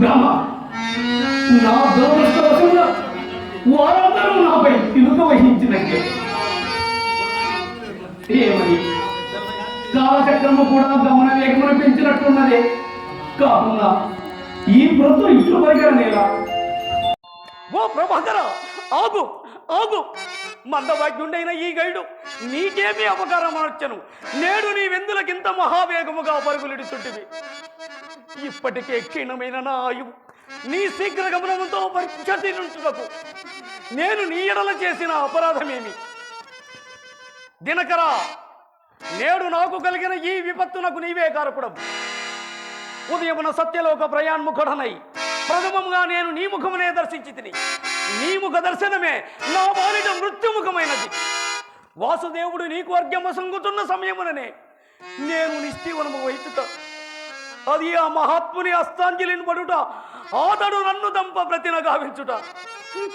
బ్రహ్మ నా దురదృష్టవశంగా వారందరూ నాపై ఇనుక వహించినట్టే. ఏమని? కాలచక్రము కూడా గమన వేగమును పెంచినట్టున్నదే. కాకుండా ఈ ప్రొద్దు ఇట్లు పరిగణనేలా ఓ ప్రభాకర ఆగు ఆగు. మందభాగ్యుండైన ఈ గైడు నీకేమీ అపకారం అనొచ్చను నేడు నీ వెందులకింత మహావేగముగా పరుగులిడుచుంటివి ఇప్పటికే క్షీణమైన నా ఆయువు. నీ శీఘ్ర గమనముతో నుంచుటకు నేను నీ ఎడల చేసిన అపరాధమేమి? దినకరా నేడు నాకు కలిగిన ఈ విపత్తునకు నీవే కారకుడవు. ఉదయమున సత్యలోక ప్రయాణముఖుడనై ప్రథమంగా నేను నీ ముఖమునే దర్శించి తిని నీ ముఖ దర్శనమే నా బాలిట మృత్యుముఖమైనది. వాసుదేవుడు నీకు అర్ఘ్యమ సంగుతున్న సమయముననే నేను నిశ్చీవనము వైచుట అది ఆ మహాత్ముని అస్తాంజలిని పడుట ఆతడు నన్ను దంప ప్రతిన గావించుట.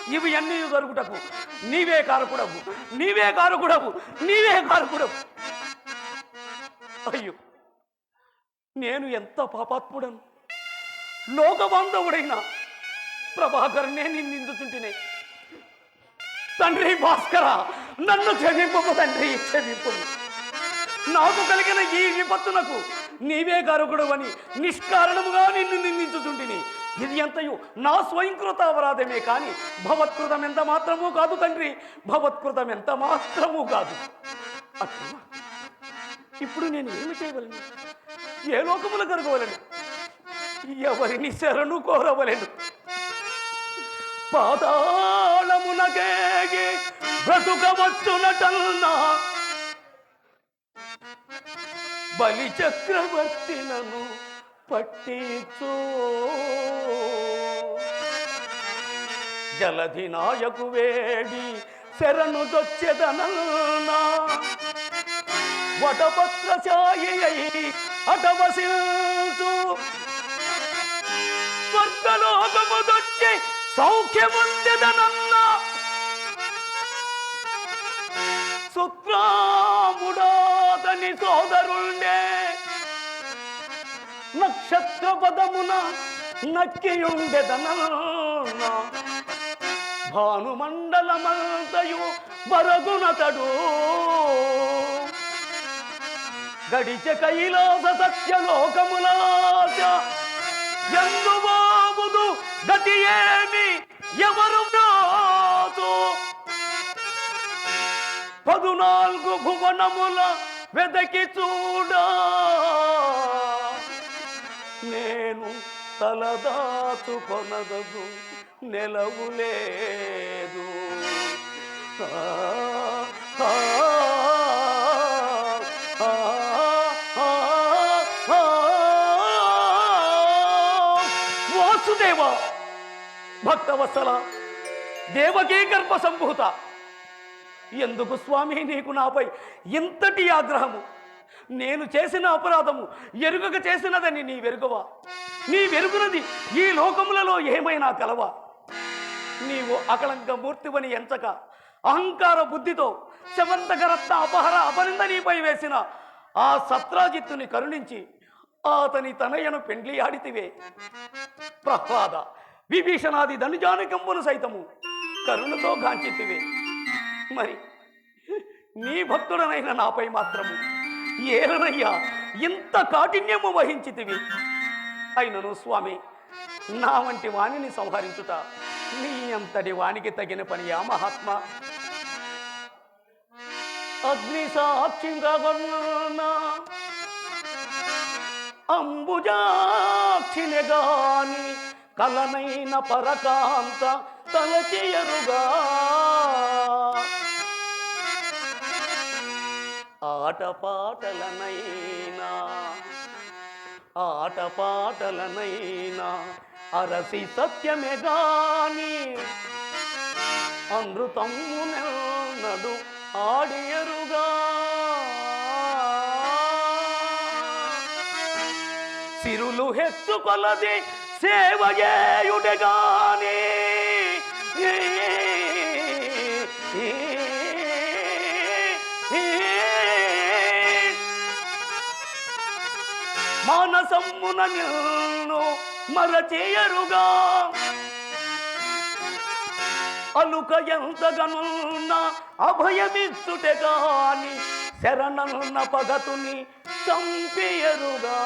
ఇవి అన్నీ జరుగుటకు. నీవే కారకుడవు. నీవే కారకుడవు. నీవే కారకుడవు. అయ్యో నేను ఎంత పాపాత్ముడను? లోకబాంధవుడైన ప్రభాకర్నే నిందుతుంటేనే తండ్రి భాస్కర నన్ను క్షమింపము తండ్రి క్షమింపు నాకు కలిగిన ఈ విపత్తునకు నీవే గరుకుడవని నిష్కారణముగా నిన్ను నిందించుతుంటిని ఇది ఎంతయు నా స్వయంకృత అపరాధమే కానీ భవత్కృతం ఎంత మాత్రము కాదు తండ్రి. భవత్కృతం ఎంత మాత్రము కాదు. అట్లా ఇప్పుడు నేను ఏమి చేయవలను ఏ లోకములు కరగవలను ఎవరిని శరణు కోరవలను? పాతాళమునకేగి బ్రతుకవచ్చునటన్నా బలి చక్రవర్తినను పట్టించో. జలధి నాయకు వేడి శరణు దొచ్చెదనల్నా వటపత్రచాయి అటవసించు. స్వర్గలోకము దొచ్చి సౌఖ్యముందెదనన్నా శుక్రా సోదరుండే నక్షత్ర పదమున నక్కియుండెదనన్న భానుమండలమంతయు బరగునతడు. గడిచ కైలాస సత్యలోకములాచ ఎందు బాబుదు గతి ఏమి ఎవరు పదునాలుగు భువనముల వెదకి చూడా. నేను తలదాచుకొనదగు నెలవులేదు నెలవు లేదు. వాసుదేవ భక్తవత్సల దేవకీ గర్భ సంభూత. ఎందుకు స్వామి నీకు నాపై ఇంతటి ఆగ్రహము? నేను చేసిన అపరాధము ఎరుగక చేసినదని నీ వెరుగవా? నీ వెరుగునది ఈ లోకములలో ఏమైనా కలవా? నీవు అకళంక మూర్తివని ఎంచక అహంకార బుద్ధితో శమంతకరత్న అపహర అపనింద నీపై వేసిన ఆ సత్రాజిత్తుని కరుణించి అతని తనయను పెండ్లి ఆడితివే. ప్రహ్లాద విభీషణాది ధనుజానకంబును సైతము కరుణతో గాంచితివే. మరి నీ భక్తుడనైన నాపై మాత్రము ఏలనయ్యా ఇంత కాఠిన్యము వహించితివి. అయినను స్వామి నా వంటి వాణిని సంహరించుట నీ అంతటి వానికి తగిన పనియా మహాత్మ. అగ్ని సాక్షిగా అంబుజాక్షిని గాని కలనైన పరకాంత తలచేయరుగా. ఆటపాటలనైనా ఆటపాటలనైనా అరసి సత్యమే గాని అమృతమునడు ఆడియరుగా. సిరులు హెచ్చు కొలది సేవ మానసమ్మున నిన్ను మరచేయరుగా. అలుక ఎంతగనున్న అభయమిచ్చుటే కాని శరణన్న పగతుని చంపేయరుగా.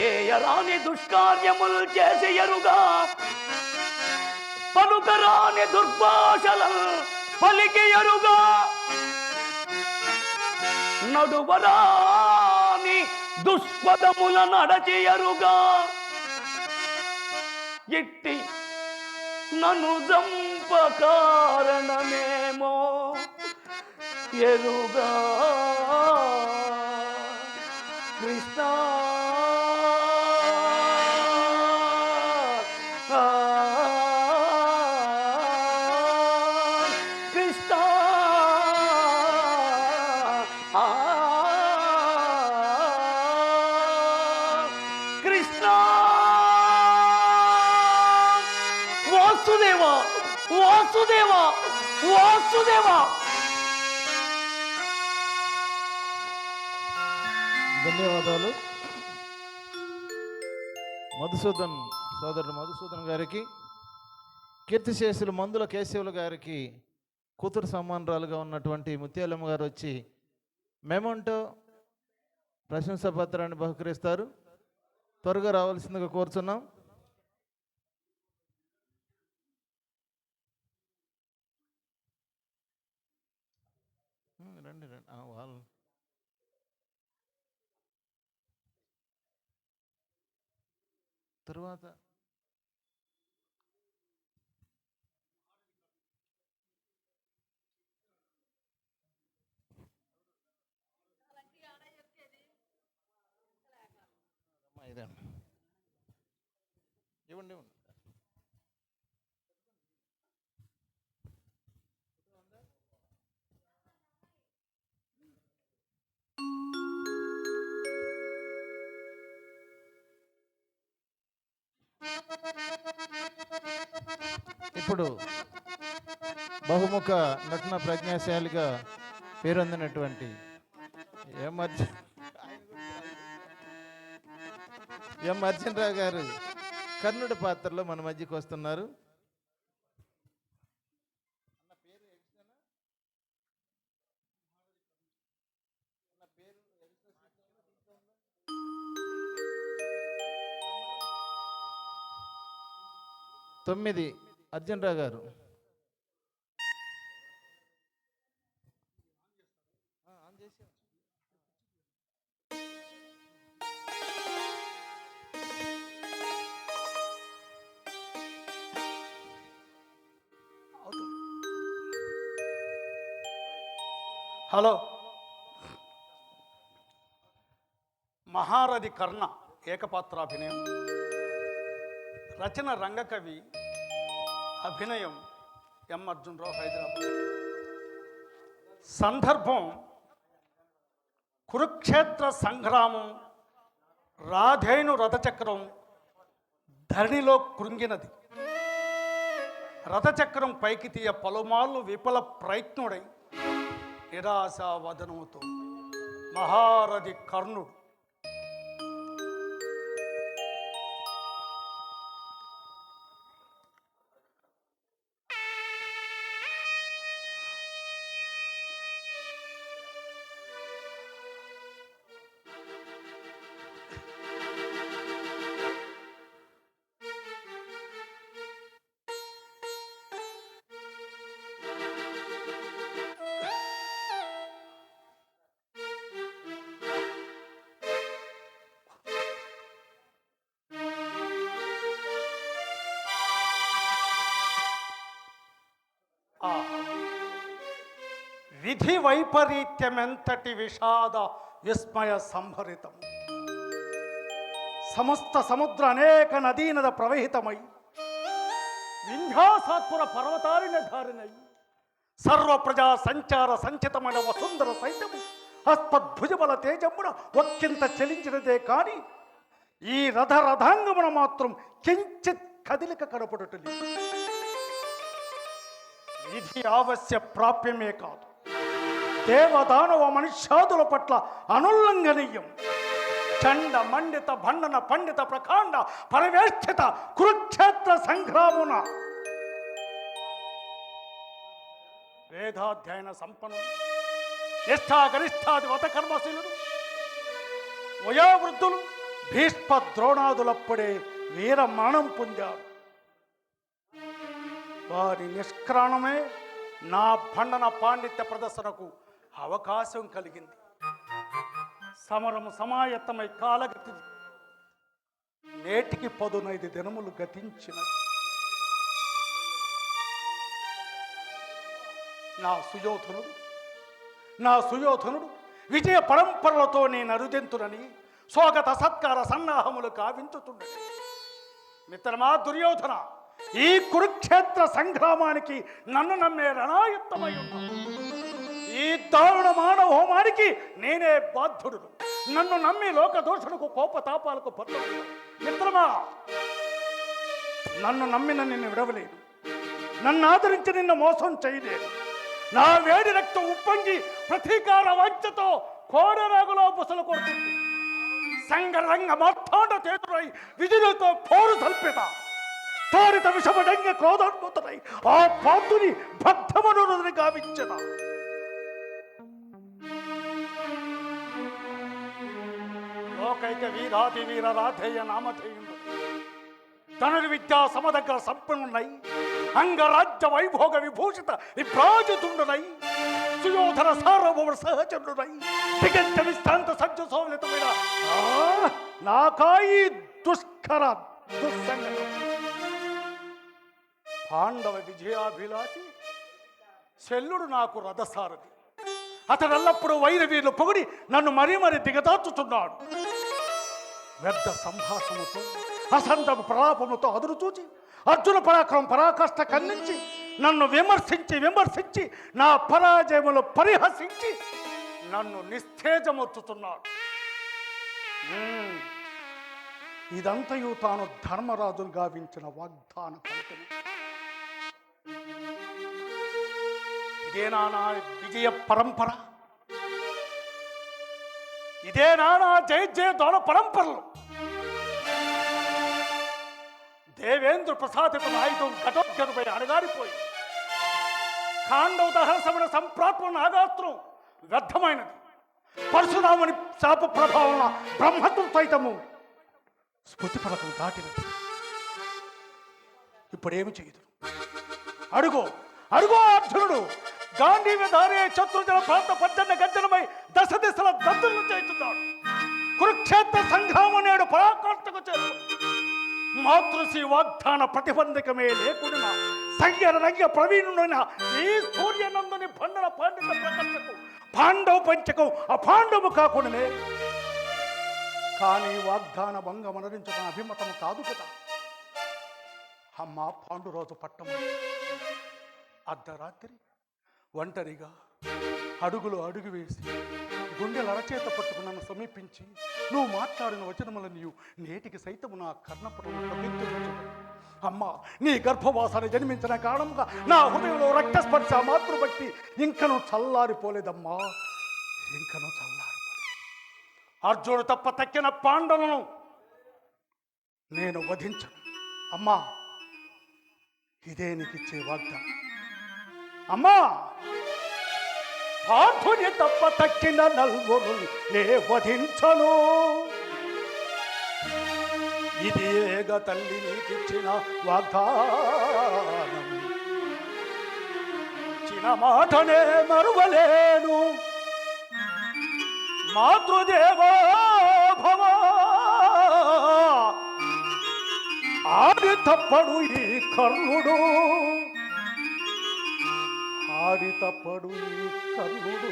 చేయరాని దుష్కార్యములు చేసేయరుగా. పలుకరాని దుర్భాషలను పలికేయరుగా. నడువరాని దుష్పదముల నడచేయరుగా. ఎట్టి నను జంప కారణమేమో ఎరుగా. వాసుదేవ వాసుదేవ. ధన్యవాదాలు. మధుసూదన్ సోదరుడు మధుసూదన్ గారికి కీర్తిశేషులు మందుల కేశవులు గారికి కూతురు సమానరాలుగా ఉన్నటువంటి ముత్యాలమ్మ గారు వచ్చి మెమంటో ప్రశంసా పత్రాన్ని బహుకరిస్తారు. త్వరగా రావాల్సిందిగా కోరుచున్నాం. తరువాత అమ్మా, ఇదే అమ్మా. ఇవ్వండి ఇవ్వండి ఇప్పుడు బహుముఖ నటన ప్రజ్ఞాశాలిగా పేరొందినటువంటి ఎం అర్జున్ ఎం అర్జునరావు గారు కర్ణుడి పాత్రలో మన మధ్యకి వస్తున్నారు. తొమ్మిది అర్జునరావు గారు. హలో. మహారథి కర్ణ ఏకపాత్రాభినయం. రచన రంగకవి అభినయం ఎం అర్జునరావు హైదరాబాద్. సందర్భం కురుక్షేత్ర సంగ్రామం రాధేను రథచక్రం ధరణిలో కృంగినది. రథచక్రం పైకి తీయ పలుమార్లు విఫల ప్రయత్నుడై నిరాశావదనముతో మహారథి కర్ణుడు వైపరీత్యమెంతటి విషాద విస్మయ సంభరితం సమస్త సముద్ర అనేక నదీనద ప్రవహితమై వింధ్యాసాత్పుర పర్వతారిన ధారినై సర్వ ప్రజా సంచార సంచితమైన వసుంధర సైతం హస్తద్భుజబల తేజమున ఒక్కింత చెలించినదే కాని ఈ రథ రథాంగమున మాత్రం కించిత్ కదిలిక కనపడటలేదు విధి ఆవశ్య ప్రాప్యమే కాదు. దేవదానవ మనుష్యాదుల పట్ల అనుల్లంఘనీయం. చండ మండిత భండన పండిత ప్రకాండ పరవేష్ఠిత కురుక్షేత్ర సంగ్రామున వేదాధ్యయన సంపన్నులు నిష్ఠాగరిష్టాది వత కర్మశీలుడు వయోవృద్ధులు భీష్మ ద్రోణాదులప్పుడే వీర మరణం పొందారు. వారి నిష్క్రాణమే నా భండన పాండిత్య ప్రదర్శనకు అవకాశం కలిగింది. సమరము సమాయత్తమై కాలగతి నేటికి పదునైదు దినములు గతించిన నా సుయోధనుడు నా సుయోధనుడు విజయ పరంపరలతో నేను అరుదెంతునని స్వాగత సత్కార సన్నాహములు కావించుతుండేది మిత్రమా దుర్యోధన ఈ కురుక్షేత్ర సంగ్రామానికి నన్ను నమ్మే రణాయుక్తమై ఉన్నాను ఈ హోమానికి నేనే బాధ్యుడు. నన్ను నమ్మి లోక దోషులకు కోపతాపాలకు బద్దలు మిత్రమా నన్ను నమ్మిన నిన్ను విడవలేదు నన్ను ఆదరించి నిన్ను మోసం చేయలేదు నా వేడి రక్తం ఉప్పొంగి ప్రతీకార వాంఛతో కోడరాగులో బుసలు కొడుతుంది. సంగరంగ మొత్తాండ తేతురై విజులతో పోరు సల్పిత తారిత విషమడంగ క్రోధోన్ముతుడై ఆ పాతుని భక్తమను గావించదా లోకైక వీరాది వీర రాధేయ నామధేయుడు ధనుర్విద్యా సమదగ్గర సంపన్నునై అంగరాజ్య వైభోగ విభూషిత విభ్రాజితుండునై సుయోధన సార్వభౌమ సహచరుడునై టికెట్ విశ్రాంత సజ్జ సోమలితమైన నాకాయి దుష్కర దుస్సంగతం. పాండవ విజయాభిలాషి శల్లుడు నాకు రథసారథి. అతడెల్లప్పుడూ వైరవీరులు పొగిడి నన్ను మరీ మరీ దిగదార్చుతున్నాడు వ్యర్థ సంభాషణతో అసంతపు ప్రలాపముతో అదురు చూచి అర్జున పరాక్రమం పరాకాష్ట ఖండించి నన్ను విమర్శించి విమర్శించి నా పరాజయములు పరిహసించి నన్ను నిస్తేజమొచ్చుతున్నాడు. ఇదంతయు తాను ధర్మరాజును గావించిన వాగ్దాన ఫలితం ఇదేనా నా విజయ పరంపర? ఇదేనా నా జయ జయ దోళ పరంపరలు. దేవేంద్ర ప్రసాదిత ఆయుధం ఘటోద్గతపై అణగారిపోయి. ఖాండవ దహన సమర సంప్రాత్మ నాగాస్త్రం వ్యర్థమైనది. పరశురాముని శాప ప్రభావం బ్రహ్మత్వం సైతము స్మృతి పథకం దాటినది. ఇప్పుడేమి చేయదు? అడుగో అడుగో అర్జునుడు గాంధీవ దారే శత్రుజన ప్రాంత పద్దెన్న గర్జనమై దశ దిశల దత్తులను చేస్తున్నాడు కురుక్షేత్ర సంగ్రామం నేడు పరాకాష్ఠకు చేరు. మాతృశ్రీ వాగ్దాన ప్రతిబంధకమే లేకుండా సంగర రంగ ప్రవీణుడైన ఈ సూర్యనందుని భండన పాండిత ప్రకర్షకు పాండవ పంచకం అపాండవు కాకుండానే. కానీ వాగ్దాన భంగం అనరించడం అభిమతం కాదు కదా. అమ్మ పాండురోజు పట్టము అర్ధరాత్రి ఒంటరిగా అడుగులు అడుగు వేసి గుండెల అరచేత పట్టుకుని నన్ను సమీపించి నువ్వు మాట్లాడిన వచనముల నీవు నేటికి సైతము నా కర్ణపటము అమ్మా నీ గర్భవాసాన్ని జన్మించిన కారణంగా నా హృదయంలో రక్తస్పర్శ మాతృభక్తి ఇంకను చల్లారిపోలేదమ్మా. ఇంకను చల్లారిపోలేదు. అర్జును తప్ప తక్కిన పాండవులను నేను వధించను. అమ్మా ఇదే నీకు ఇచ్చే వాగ్దానం. అమ్మా! పాఠుని తప్ప తక్కిన నల్వరు నే వధించను. ఇది ఏగ తల్లి నీకిచ్చిన వాగ్దానం. ఇచ్చిన మాటనే మరువలేను. మాతృదేవా భవ ఆది తప్పడు ఈ కర్ణుడు. ఆడి తప్పడు కర్ణుడు.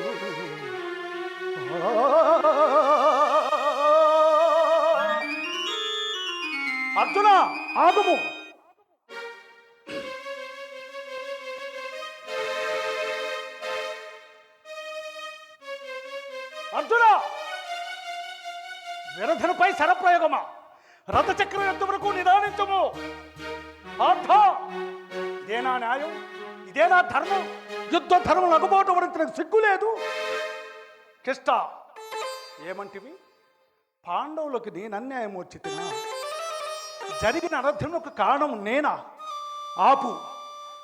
అర్జున ఆగము. అర్జున విరధనుపై శరప్రయోగమా? రథచక్ర ఎంతవరకు నిదానించము. అర్థ దేనా న్యాయం? ఇదేనా ధర్మం? యుద్ధ ధర్మం లగబోటం వరకు సిగ్గు లేదు. కిష్ట ఏమంటివి? పాండవులకు నేను అన్యాయం వచ్చితినా? జరిగిన అనర్థములకు కారణం నేనా? ఆపు.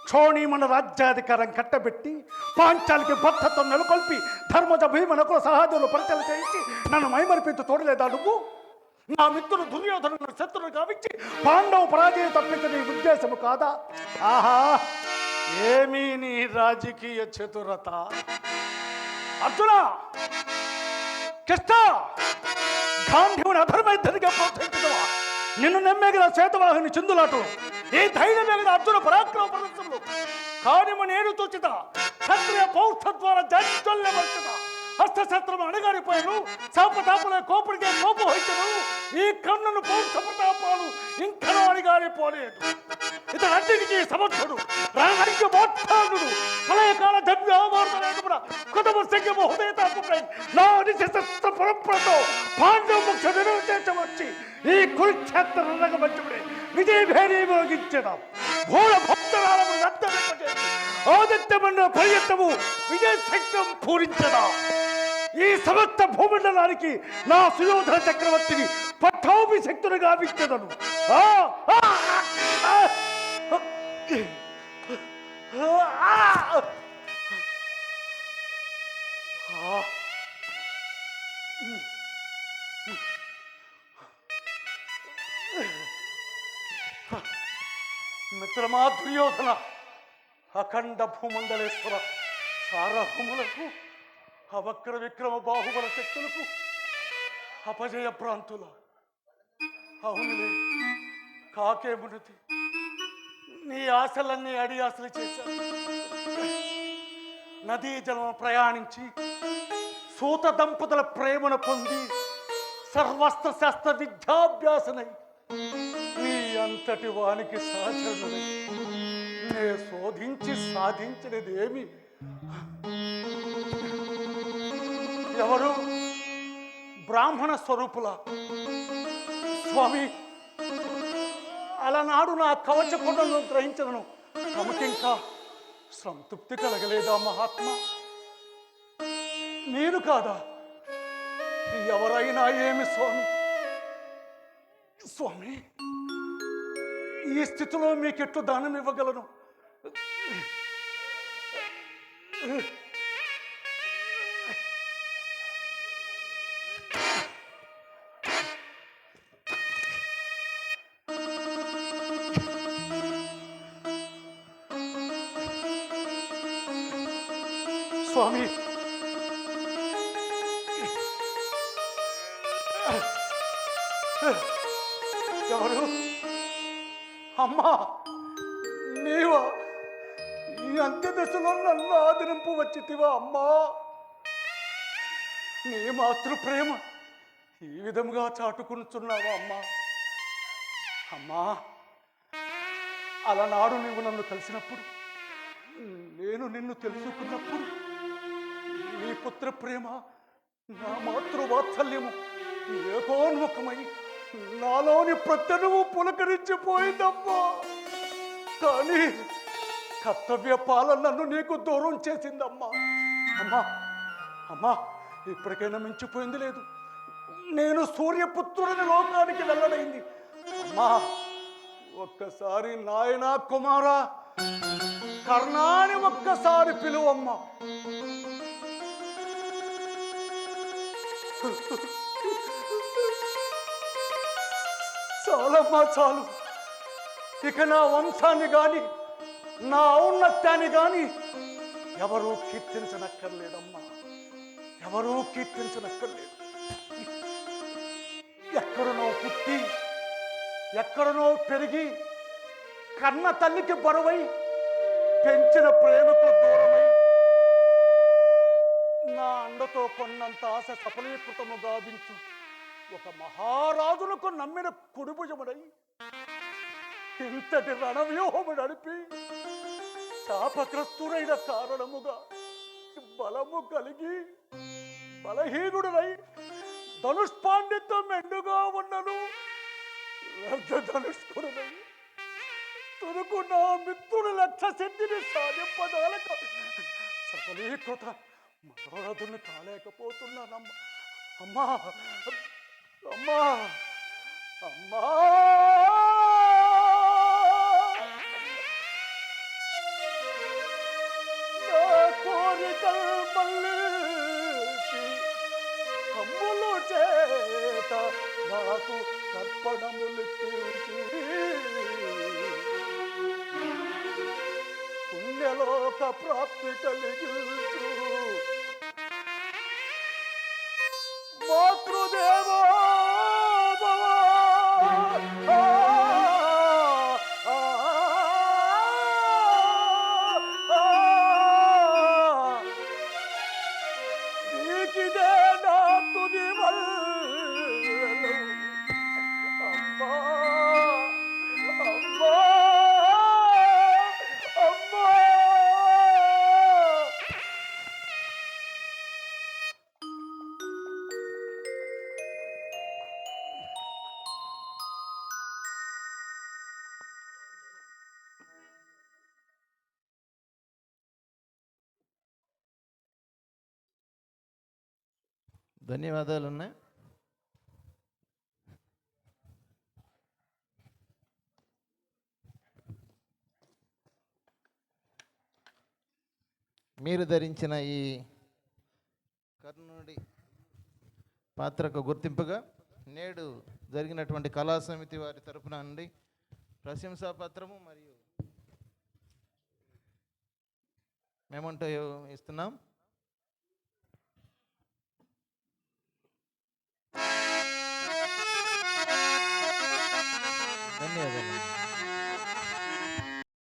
క్షోణీమణ రాజ్యాధికారం కట్టబెట్టి పాంచాలకి భద్రత నెలకొల్పి ధర్మజ భీమనకుల సహాయంలో పరిచయం చేయించి నన్ను మైమరిపించు తోడలేదా నువ్వు? నా మిత్రుడు దుర్యోధను శత్రులు కావించి పాండవ పరాజయం తప్పించిన నీ ఉద్దేశము కాదా? ఆహా! ఏమీ నీ రాజకీయ చతురత? అర్జున! కృష్ణ! గాంధీవుని అధర్మైద్దరిగా ప్రోత్సహించదవా నిన్ను నమ్మే నమ్మేగిన శ్వేతవాహిని చిందులాటం. ఏ ధైర్యమే వేగిన అర్జున పరాక్రమ ప్రదర్శనలు కానిమ నేను తోచిత. క్షత్రియ పౌష్ఠ ద్వారా జడ్జొల్లెవర్చుత హస్తశస్త్రం అణగారిపోయాను శాపతాపల కోపుడికే కోపం వచ్చను ఈ కన్నును పౌష్ఠ ప్రతాపాలు ఇంకనూ అణగారిపోలేదు. ఇతను అన్నిటికీ సమర్థుడు రణరంగ మోత్తానుడు ప్రళయకాల ధన్య అవమానమున కుటుంబ సంఖ్యము హృదయతాపమై నా నిశస్త్ర పరంపరతో పాండవ ముఖ్య నిర్వచించవచ్చి ఈ కురుక్షేత్ర రంగమంచుడే విజయ భేరీ మోగించిన భూల భక్తరాలను రక్తమింపజేసి ఆదిత్యమన్న పర్యటము విజయ శక్తం పూరించదా. ఈ సమస్త భూమండలానికి నా సుయోధన చక్రవర్తిని పట్టాభిషక్తునిగా గావించదను ఆ ఆ, మిత్రమా దుర్యోధన అఖండ భూమండలేశ్వర సారహములకు అవక్ర విక్రమ బాహుబల శక్తులకు అపజయ ప్రాంతుల. అవునులే కాకే మునతి. నీ ఆశలన్నీ అడి ఆశలు చేశాను. నదీ జలం ప్రయాణించి సూత దంపతుల ప్రేమను పొంది సర్వస్త్ర శాస్త్ర విద్యాభ్యాసనై నీ అంతటి వానికి సహచరుడై నే శోధించి సాధించినది ఏమి ఎవరు? బ్రాహ్మణ స్వరూపుల. స్వామి అలనాడు నా కవచ కొండలను గ్రహించను తమకింకా సంతృప్తి కలగలేదా మహాత్మ? నేను కాదా? ఎవరైనా ఏమి స్వామి? స్వామి ఈ స్థితిలో మీకెట్లు దానం ఇవ్వగలను ఆదరింపు అమ్మా. నీ మాతృ ప్రేమ ఈ విధముగా చాటుకుంటున్నావా అమ్మా. అమ్మా అలనాడు నువ్వు నన్ను కలిసినప్పుడు నేను నిన్ను తెలుసుకున్నప్పుడు నీ పుత్ర ప్రేమ నా మాతృవాత్సల్యము ఏకోన్ముఖమై నాలోని ప్రత్యనువు పులకరించిపోయిందమ్మా. కానీ కర్తవ్య పాలన నన్ను నీకు దూరం చేసిందమ్మా. అమ్మా అమ్మా ఇప్పటికైనా మించిపోయింది లేదు. నేను సూర్యపుత్రుడిని లోకానికి వెళ్ళడైంది అమ్మా ఒక్కసారి నాయనా కుమారా కర్ణాని ఒక్కసారి పిలువమ్మా. చాలమ్మా చాలు. ఇక నా వంశాన్ని కానీ నా ఔన్నత్యాన్ని కానీ ఎవరూ కీర్తించనక్కర్లేదమ్మా. ఎవరూ కీర్తించనక్కర్లేదు. ఎక్కడనో పుట్టి ఎక్కడనో పెరిగి కన్న తల్లికి బరువై పెంచిన ప్రేమతో దూరమై నా అండతో కొన్నంత ఆశ సఫలీకృతము గావించు. ఒక మహారాజునకు నమ్మిన కుడిభుజముడై ఇంతటి రణవ్యూహము నడిపి శాపగ్రస్తుడైన కారణముగా బలము కలిగి బలహీనుడునై ధనుష్పాండిత్యం మెండుగా ఉన్నను. ధనుష్కుడునై తురుకు నా మిత్రుడు లక్ష సిద్ధిని సాధింపదాలక సఫలీకృత మనోరథుని కాలేకపోతున్నానమ్మా. అమ్మా! అమ్మా! అమ్మా! కమ్ములు చేత నాకు తర్పణములు పుణ్యలోక ప్రాప్తి కలిగించు. ధన్యవాదాలు ఉన్నాయి మీరు ధరించిన ఈ కర్ణుడి పాత్రకు గుర్తింపుగా నేడు జరిగినటువంటి కళా సమితి వారి తరపున నుండి ప్రశంసా పత్రము మరియు మేమంటూ ఇస్తున్నాం. ధన్యవాదాలు